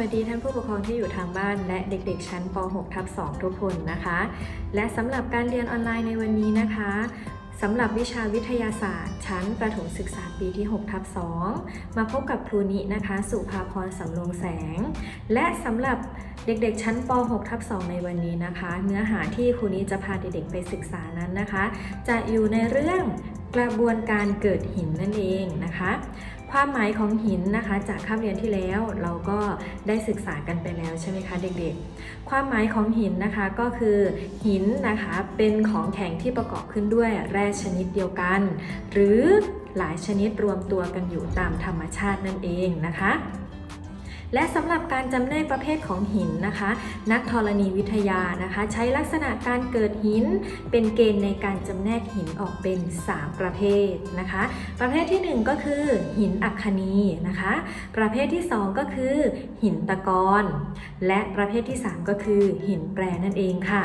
วัสดีท่านผู้ปกครองที่อยู่ทางบ้านและเด็กๆ ชั้นป .6 ทับ 2 ทุกคนนะคะ และสำหรับการเรียนออนไลน์ในวันนี้นะคะสำหรับวิชาวิทยาศาสตร์ ชั้นประถมศึกษาปีที่6ทับ2มาพบกับครูนินะคะ สุภาพรสำรงแสง และสำหรับเด็กๆ ชั้นป .6 ทับ2ในวันนี้นะคะ เนื้อหาที่ครูนิจะพาเด็กๆ ไปศึกษานั้นนะคะ จะอยู่ในเรื่องกระบวนการเกิดหินนั่นเองนะคะ ความหมายของหินนะคะจากคาบเรียนที่แล้วเราก็ได้ศึกษากันไปแล้วใช่ไหมคะเด็กๆ ความหมายของหินนะคะก็คือหินนะคะเป็นของแข็งที่ประกอบขึ้นด้วยแร่ชนิดเดียวกัน หรือหลายชนิดรวมตัวกันอยู่ตามธรรมชาตินั่นเองนะคะ และสำหรับการจำแนกประเภทของหินนะคะ นักธรณีวิทยานะคะ ใช้ลักษณะการเกิดหิน เป็นเกณฑ์ในการจำแนกหินออกเป็น 3 ประเภทนะคะ ประเภทที่ 1 ก็คือ หินอัคคนีนะคะ ประเภทที่ 2 ก็คือ หินตะกอนและประเภทที่ 3 ก็คือ หินแปรนั่นเองค่ะ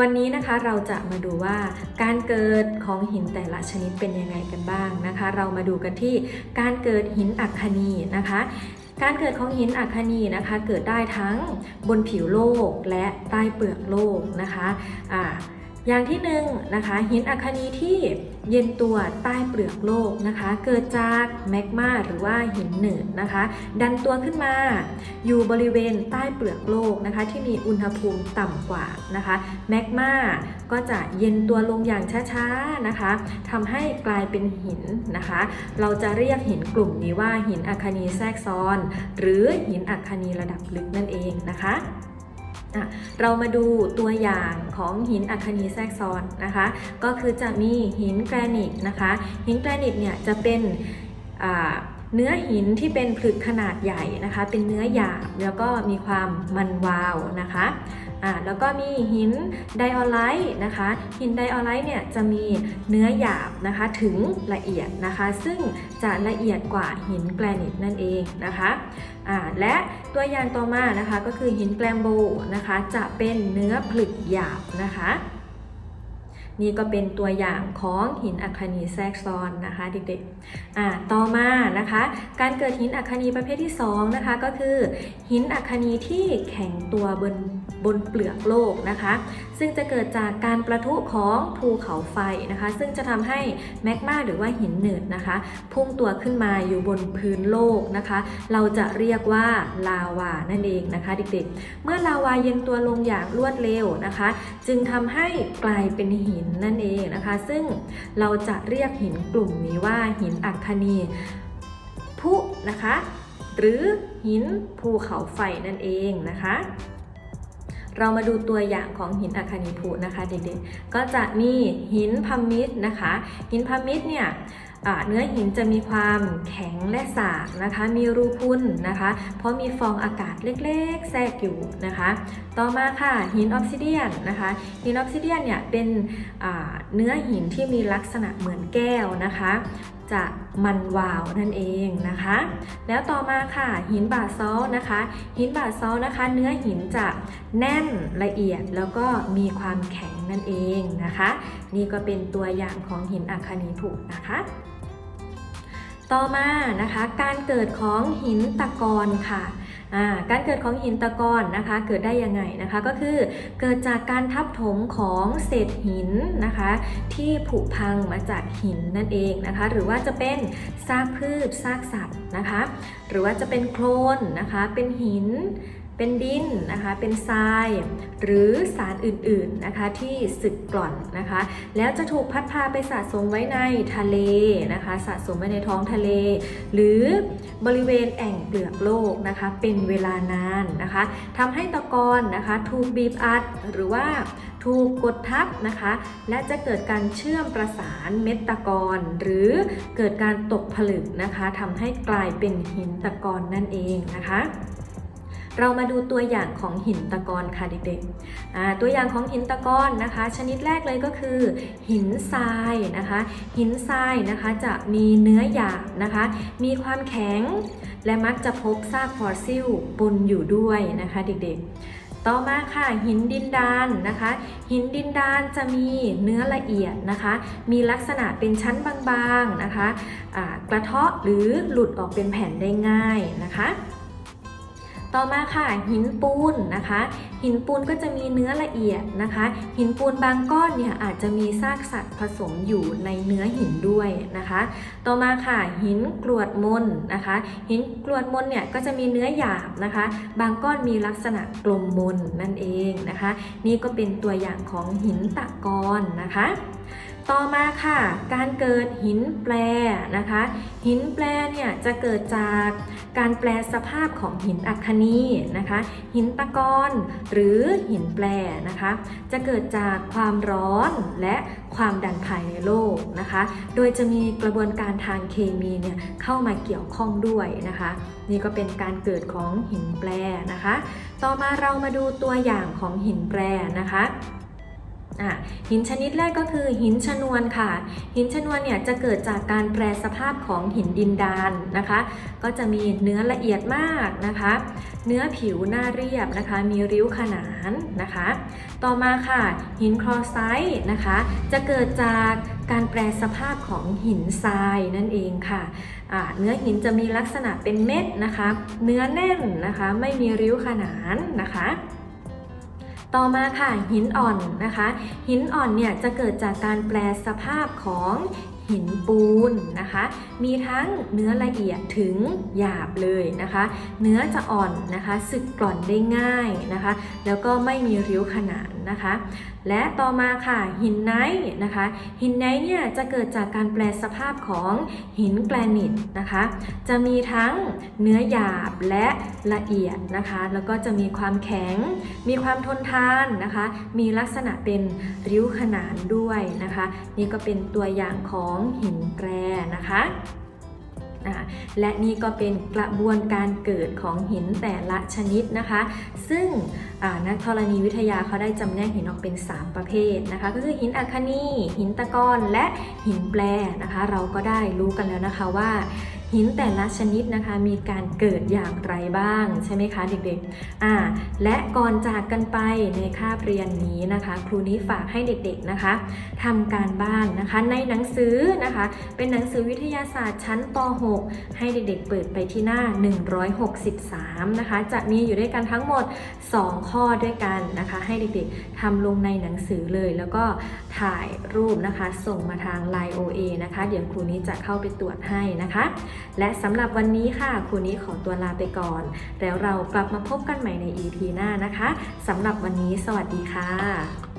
วันนี้นะคะเราจะมาดูว่าการเกิดของหินแต่ละชนิดเป็นยังไงกันบ้างนะคะ เรามาดูกันที่การเกิดหินอัคคนีนะคะการเกิดของหินอัคคนีนะคะ เกิดได้ทั้งบนผิวโลกและใต้เปลือกโลกนะคะอ่า อย่างที่หนึ่งนะคะหินอัคคนีที่เย็นตัวใต้เปลือกโลกนะคะ เกิดจากแมกมาหรือว่าหินหนืดนะคะ ดันตัวขึ้นมา อยู่บริเวณใต้เปลือกโลกนะคะ ที่มีอุณหภูมิต่ำกว่านะคะแมกมาก็จะเย็นตัวลงอย่างช้าๆนะคะทำให้กลายเป็นหินนะคะ เราจะเรียกหินกลุ่มนี้ว่าหินอัคคนีแทรกซ้อน หรือหินอัคคนีระดับลึกนั่นเองนะคะ เรามาดูตัวอย่างของหินอัคนีแทรกซ้อนนะคะ ก็คือจะมีหินแกรนิตนะคะ หินแกรนิตเนี่ยจะเป็นเนื้อหินที่เป็นผลึกขนาดใหญ่นะคะ เป็นเนื้อหยาบแล้วก็มีความมันวาวนะคะ อ่าแล้วก็มีหินไดออไลท์นะคะ หินไดออไลท์เนี่ยจะมีเนื้อหยาบนะคะถึงละเอียดนะคะ ซึ่งจะละเอียดกว่าหินแกรนิตนั่นเองนะคะอ่าและตัวอย่างต่อมานะคะก็คือหินแกลมโบนะคะ จะเป็นเนื้อผลึกหยาบนะคะ นี่ก็เป็นตัวอย่างของหินอัคคนีแทรกซ้อนนะคะเด็กๆอ่าต่อมานะคะ การเกิดหินอัคคนีประเภทที่2นะคะก็คือ หินอัคคนีที่แข็งตัวบนบนเปลือกโลกนะคะ ซึ่งจะเกิดจากการประทุของภูเขาไฟนะคะ ซึ่งจะทำให้แมกมาหรือว่าหินหนืดนะคะ พุ่งตัวขึ้นมาอยู่บนพื้นโลกนะคะ เราจะเรียกว่าลาวานั่นเองนะคะ เด็กๆ เมื่อลาวาเย็นตัวลงอย่างรวดเร็วนะคะ จึงทำให้กลายเป็นหินนั่นเองนะคะ ซึ่งเราจะเรียกหินกลุ่มนี้ว่าหินอัคคนีพุนะคะ หรือหินภูเขาไฟนั่นเองนะคะเรามาดูตัวอย่างของหินอัคคนีพุนะคะเด็กๆ ก็จะมีหินพัมมิดนะคะ หินพัมมิดเนี่ยเนื้อหินจะมีความแข็งและสากนะคะ มีรูพุ่นนะคะ เพราะมีฟองอากาศเล็กๆ แทรกอยู่นะคะ ต่อมาค่ะหินออฟซิเดียนนะคะ หินออฟซิเดียนเนี่ยเป็นเนื้อหินที่มีลักษณะเหมือนแก้วนะคะ จะมันวาวนั่นเองนะคะ แล้วต่อมาค่ะหินบาซอลนะคะ หินบาซอลนะคะ เนื้อหินจะแน่นละเอียดแล้วก็มีความแข็งนั่นเองนะคะ นี่ก็เป็นตัวอย่างของหินอัคนีผุนะคะต่อมานะคะการเกิดของหินตะกอนค่ะ การเกิดของหินตะกอนนะคะเกิดได้ยังไงนะคะก็คือเกิดจากการทับถมของเศษหินนะคะที่ผุพังมาจากหินนั่นเองนะคะหรือว่าจะเป็นซากพืชซากสัตว์นะคะหรือว่าจะเป็นโคลนนะคะเป็นหิน เป็นดินนะคะเป็นทราย หรือสารอื่นๆนะคะที่สึกกร่อนนะคะ แล้วจะถูกพัดพาไปสะสมไว้ในทะเลนะคะ สะสมไว้ในท้องทะเล หรือบริเวณแอ่งเปลือกโลกนะคะ เป็นเวลานานนะคะทำให้ตะกอนนะคะถูกบีบอัดหรือว่าถูกกดทับนะคะ และจะเกิดการเชื่อมประสานเม็ดตะกอนหรือเกิดการตกผลึกนะคะทำให้กลายเป็นหินตะกอนนั่นเองนะคะ เรามาดูตัวอย่างของหินตะกอนค่ะเด็กๆตัวอย่างของหินตะกอนนะคะ ชนิดแรกเลยก็คือ หินทรายนะคะ หินทรายนะคะจะมีเนื้อหยาบนะคะ มีความแข็ง และมักจะพบซากฟอสซิลปนอยู่ด้วยนะคะเด็กๆต่อมาค่ะหินดินดานนะคะ หินดินดานจะมีเนื้อละเอียดนะคะ มีลักษณะเป็นชั้นบางๆนะคะอ่ากระเทาะหรือหลุดออกเป็นแผ่นได้ง่ายนะคะ ต่อมาค่ะหินปูนนะคะ หินปูนก็จะมีเนื้อละเอียดนะคะ หินปูนบางก้อนเนี่ยอาจจะมีซากสัตว์ผสมอยู่ในเนื้อหินด้วยนะคะ ต่อมาค่ะหินกรวดมนนะคะ หินกรวดมนเนี่ยก็จะมีเนื้อหยาบนะคะ บางก้อนมีลักษณะกลมมนนั่นเองนะคะ นี่ก็เป็นตัวอย่างของหินตะกอนนะคะ ต่อมาค่ะ การเกิดหินแปรนะคะ หินแปรเนี่ยจะเกิดจากการแปลสภาพของหินอัคนีนะคะ หินตะกอนหรือหินแปรนะคะ จะเกิดจากความร้อนและความดันภายในโลกนะคะ โดยจะมีกระบวนการทางเคมีเนี่ยเข้ามาเกี่ยวข้องด้วยนะคะ นี่ก็เป็นการเกิดของหินแปรนะคะ ต่อมาเรามาดูตัวอย่างของหินแปรนะคะ หินชนิดแรกก็คือหินชนวนค่ะ หินชนวนเนี่ยจะเกิดจากการแปรสภาพของหินดินดานนะคะ ก็จะมีเนื้อละเอียดมากนะคะ เนื้อผิวหน้าเรียบนะคะ มีริ้วขนานนะคะ ต่อมาค่ะ หินคลอไซต์นะคะ จะเกิดจากการแปรสภาพของหินทรายนั่นเองค่ะเนื้อหินจะมีลักษณะเป็นเม็ดนะคะ เนื้อแน่นนะคะ ไม่มีริ้วขนานนะคะ ต่อมาค่ะหินอ่อนนะคะ หินอ่อนเนี่ยจะเกิดจากการแปลสภาพของหินปูนนะคะ มีทั้งเนื้อละเอียดถึงหยาบเลยนะคะ เนื้อจะอ่อนนะคะสึกกร่อนได้ง่ายนะคะ แล้วก็ไม่มีริ้วขนาด นะคะ และต่อมาค่ะหินไนท์นะคะ หินไนท์เนี่ยจะเกิดจากการแปลสภาพของหินแกรนิตนะคะ จะมีทั้งเนื้อหยาบและละเอียดนะคะ แล้วก็จะมีความแข็ง มีความทนทานนะคะ มีลักษณะเป็นริ้วขนานด้วยนะคะ นี่ก็เป็นตัวอย่างของหินแปรนะคะ และนี่ก็เป็นกระบวนการเกิดของหินแต่ละชนิดนะคะ ซึ่งนักธรณีวิทยาเขาได้จำแนกหินออกเป็น 3 ประเภทนะคะ ก็คือหินอัคนีหินตะกอนและหินแปรนะคะ เราก็ได้รู้กันแล้วนะคะว่า หินแต่ละชนิดนะคะมีการเกิดอย่างไรบ้างใช่ไหมคะเด็กๆอ่าและก่อนจากกันไปในคาบเรียนนี้นะคะ ครูนี้ฝากให้เด็กๆนะคะทำการบ้านนะคะในหนังสือนะคะ เป็นหนังสือวิทยาศาสตร์ชั้นป .6 ให้เด็กๆเปิดไปที่หน้า 163 นะคะ จะมีอยู่ด้วยกันทั้งหมด 2 ข้อด้วยกันนะคะ ให้เด็กๆทำลงในหนังสือเลย แล้วก็ถ่ายรูปนะคะ ส่งมาทาง Line OA นะคะ เดี๋ยวครูนี้จะเข้าไปตรวจให้นะคะและสำหรับวันนี้ค่ะครูนี้ขอตัวลาไปก่อน แล้วเรากลับมาพบกันใหม่ใน EP หน้านะคะสำหรับวันนี้สวัสดีค่ะ